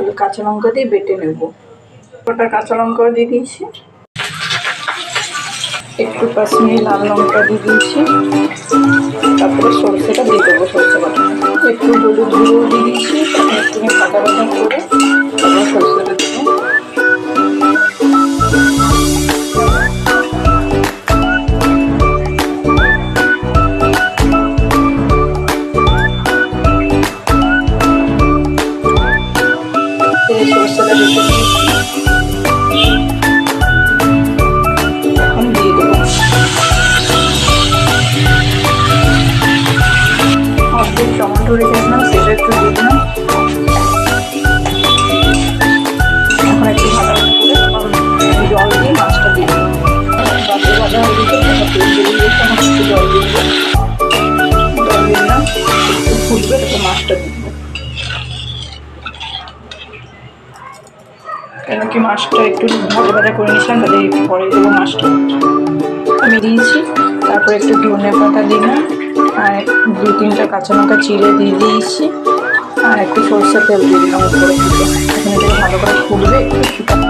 আর কাঁচা লঙ্কা দিয়ে বেটে নেব। ওটা কাঁচা লঙ্কাও দিয়ে দিয়েছি। একটু কাশ্মীরি লাল লঙ্কা দিয়ে দিয়েছি। তারপরে সরষেটা দিয়ে দেবো সরষে বাটা একটু হলুদ গুঁড়ো দিয়ে দিয়েছি। একটু কাঁচা বাটা করে টমেটো রেখেছিলাম সেটা একটু দিলাম জল দিয়ে মাছটা দিয়ে জল জল দিলাম তখন মাছটা দেবো কেন কি মাছটা একটু ভাজা ভাজা করে নিয়েছিলাম, তাহলে পরে দেবো মাছটা। আমি দিয়েছি, তারপর একটু ধনে পাতা দিলাম। আর দু তিনটা কাঁচা লঙ্কা চিড়ে দিয়ে দিয়েছি। আর একটু সরষের তেল দিয়ে দিলাম উপরে। ভালো করে ফুটবে, একটু